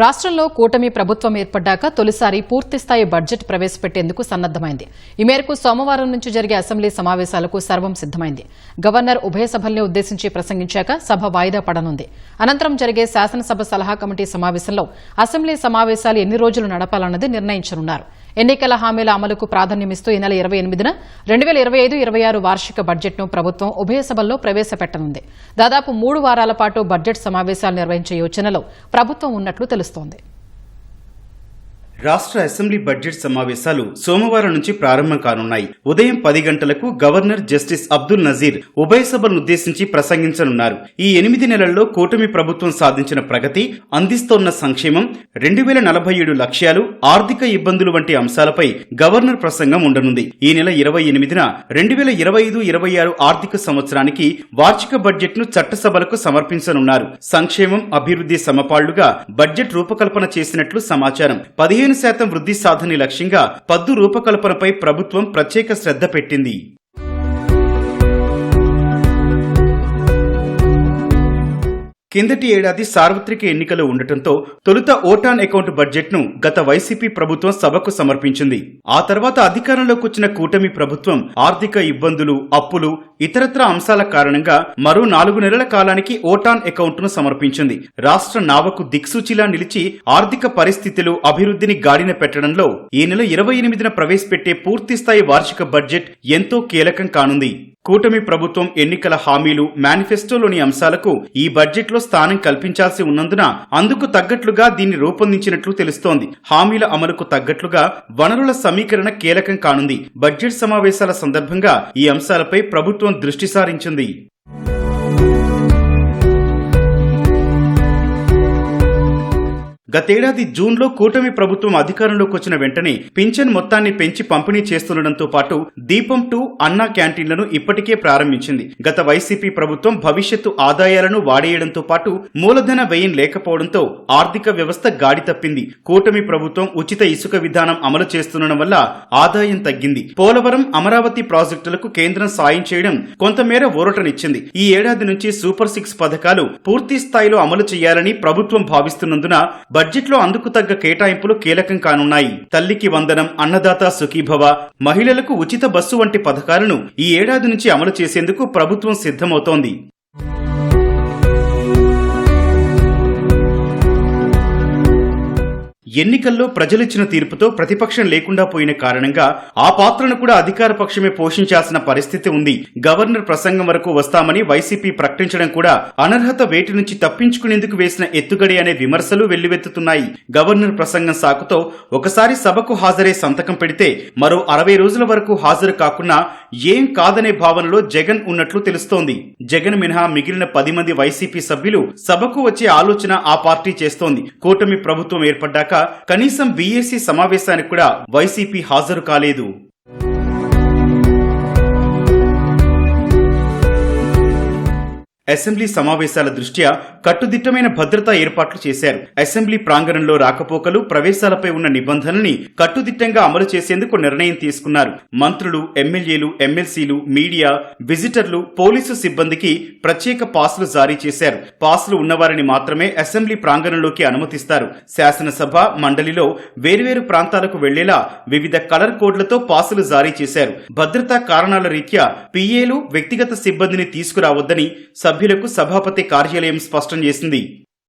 రాష్ట్రంలో కూటమి ప్రభుత్వం ఏర్పడ్డాక తొలిసారి పూర్తిస్థాయి బడ్జెట్ ప్రవేశపెట్టేందుకు సన్నద్దమైంది ఈ మేరకు సోమవారం నుంచి జరిగే అసెంబ్లీ సమావేశాలకు సర్వం సిద్దమైంది గవర్నర్ ఉభయ సభల్ని ఉద్దేశించి ప్రసంగించాక సభ వాయిదా పడనుంది. అనంతరం జరిగే శాసనసభ సలహా కమిటీ సమావేశంలో అసెంబ్లీ సమావేశాలు ఎన్ని రోజులు నడపాలన్నది నిర్ణయించనున్నారు. ఎన్నికల హామీల అమలుకు ప్రాధాన్యమిస్తూ ఈ నెల ఇరవై ఎనిమిదిన రెండు వేల ఇరవై ఐదు ఇరవై ఆరు వార్షిక బడ్జెట్ను ప్రభుత్వం ఉభయ సభల్లో ప్రవేశపెట్టనుంది. దాదాపు మూడు వారాల పాటు బడ్జెట్ సమావేశాలు నిర్వహించే యోచనలో ప్రభుత్వం ఉన్నట్లు తెలుస్తోంది. రాష్ట్ర అసెంబ్లీ బడ్జెట్ సమావేశాలు సోమవారం నుంచి ప్రారంభం కానున్నాయి. ఉదయం పది గంటలకు గవర్నర్ జస్టిస్ అబ్దుల్ నజీర్ ఉభయ సభలను ఉద్దేశించి ప్రసంగించనున్నారు. ఈ ఎనిమిది నెలల్లో కూటమి ప్రభుత్వం సాధించిన ప్రగతి అందిస్తోన్న సంక్షేమం రెండు వేల నలభై ఏడు లక్ష్యాలు ఆర్థిక ఇబ్బందులు వంటి అంశాలపై గవర్నర్ ప్రసంగం ఉండనుంది. ఈ నెల ఇరవై ఎనిమిదిన రెండు వేల ఇరవై ఐదు ఇరవై ఆరు ఆర్థిక సంవత్సరానికి వార్షిక బడ్జెట్ను చట్టసభలకు సమర్పించనున్నారు. సంక్షేమం అభివృద్ధి సమపాళ్ళుగా బడ్జెట్ రూపకల్పన చేసినట్లు సమాచారం. పదిహేను శాతం వృద్ధి సాధన లక్ష్యంగా పద్దు రూపకల్పనపై ప్రభుత్వం ప్రత్యేక శ్రద్ధ పెట్టింది. కిందటి ఏడాది సార్వత్రిక ఎన్నికలు ఉండటంతో తొలుత ఓటాన్ అకౌంట్ బడ్జెట్ను గత వైసీపీ ప్రభుత్వం సభకు సమర్పించింది. ఆ తర్వాత అధికారంలోకి వచ్చిన కూటమి ప్రభుత్వం ఆర్థిక ఇబ్బందులు అప్పులు ఇతరత్ర అంశాల కారణంగా మరో నాలుగు నెలల కాలానికి ఓటాన్ అకౌంట్ను సమర్పించింది. రాష్ట్ర నావకు దిక్సూచిలా నిలిచి ఆర్థిక పరిస్థితులు అభివృద్ధిని గాడిన పెట్టడంలో ఈ నెల ఇరవై ఎనిమిదిన ప్రవేశపెట్టే పూర్తిస్థాయి వార్షిక బడ్జెట్ ఎంతో కీలకం కానుంది. కూటమి ప్రభుత్వం ఎన్నికల హామీలు మేనిఫెస్టోలోని అంశాలకు ఈ బడ్జెట్లో స్థానం కల్పించాల్సి ఉన్నందున అందుకు తగ్గట్లుగా దీన్ని రూపొందించినట్లు తెలుస్తోంది. హామీల అమలుకు తగ్గట్లుగా వనరుల సమీకరణ కీలకం కానుంది. బడ్జెట్ సమావేశాల సందర్భంగా ఈ అంశాలపై ప్రభుత్వం దృష్టి సారించింది. గతేడాది జూన్లో కూటమి ప్రభుత్వం అధికారంలోకి వచ్చిన వెంటనే పింఛన్ మొత్తాన్ని పెంచి పంపిణీ చేస్తుండటంతో పాటు దీపం టూ అన్నా క్యాంటీన్లను ఇప్పటికే ప్రారంభించింది. గత వైసీపీ ప్రభుత్వం భవిష్యత్తు ఆదాయాలను వాడేయడంతో పాటు మూలధన వ్యయం లేకపోవడంతో ఆర్థిక వ్యవస్థ గాడి తప్పింది. కూటమి ప్రభుత్వం ఉచిత ఇసుక విధానం అమలు చేస్తుండడం వల్ల ఆదాయం తగ్గింది. పోలవరం అమరావతి ప్రాజెక్టులకు కేంద్రం సాయం చేయడం కొంతమేర ఊరటనిచ్చింది. ఈ ఏడాది నుంచి సూపర్ సిక్స్ పథకాలు పూర్తి స్థాయిలో అమలు చేయాలని ప్రభుత్వం భావిస్తున్నందున బడ్జెట్లో అందుకు తగ్గ కేటాయింపులు కీలకం కానున్నాయి. తల్లికి వందనం అన్నదాత సుఖీభవ మహిళలకు ఉచిత బస్సు వంటి పథకాలను ఈ ఏడాది నుంచి అమలు చేసేందుకు ప్రభుత్వం సిద్ధమవుతోంది. ఎన్నికల్లో ప్రజలిచ్చిన తీర్పుతో ప్రతిపక్షం లేకుండా పోయిన కారణంగా ఆ పాత్రను కూడా అధికార పక్షమే పోషించాల్సిన పరిస్థితి ఉంది. గవర్నర్ ప్రసంగం వరకు వస్తామని వైసీపీ ప్రకటించడం కూడా అనర్హత వేటి నుంచి తప్పించుకునేందుకు వేసిన ఎత్తుగడి అనే విమర్శలు వెల్లువెత్తుతున్నాయి. గవర్నర్ ప్రసంగం సాకుతో ఒకసారి సభకు హాజరై సంతకం పెడితే మరో అరవై రోజుల వరకు హాజరు కాకుండా ఏం కాదనే భావనలో జగన్ ఉన్నట్లు తెలుస్తోంది. జగన్ మినహా మిగిలిన పది మంది వైసీపీ సభ్యులు సభకు వచ్చే ఆలోచన ఆ పార్టీ చేస్తోంది. కూటమి ప్రభుత్వం ఏర్పడ్డాక కనీసం బీఏసీ సమావేశానికి కూడా వైసీపీ హాజరు కాలేదు. అసెంబ్లీ సమావేశాల దృష్ట్యా కట్టుదిట్టమైన భద్రతా ఏర్పాట్లు చేశారు. అసెంబ్లీ ప్రాంగణంలో రాకపోకలు ప్రవేశాలపై ఉన్న నిబంధనల్ని కట్టుదిట్టంగా అమలు చేసేందుకు నిర్ణయం తీసుకున్నారు. మంత్రులు ఎమ్మెల్యేలు ఎమ్మెల్సీలు మీడియా విజిటర్లు పోలీసు సిబ్బందికి ప్రత్యేక పాసులు జారీ చేశారు. పాసులు ఉన్నవారిని మాత్రమే అసెంబ్లీ ప్రాంగణంలోకి అనుమతిస్తారు. శాసనసభ మండలిలో వేర్వేరు ప్రాంతాలకు వెళ్ళేలా వివిధ కలర్ కోడ్లతో పాసులు జారీ చేశారు. భద్రతా కారణాల రీత్యా పిఏలు వ్యక్తిగత సిబ్బందిని తీసుకురావద్దని సభ్యులకు సభాపతి కార్యాలయం స్పష్టం చేసింది.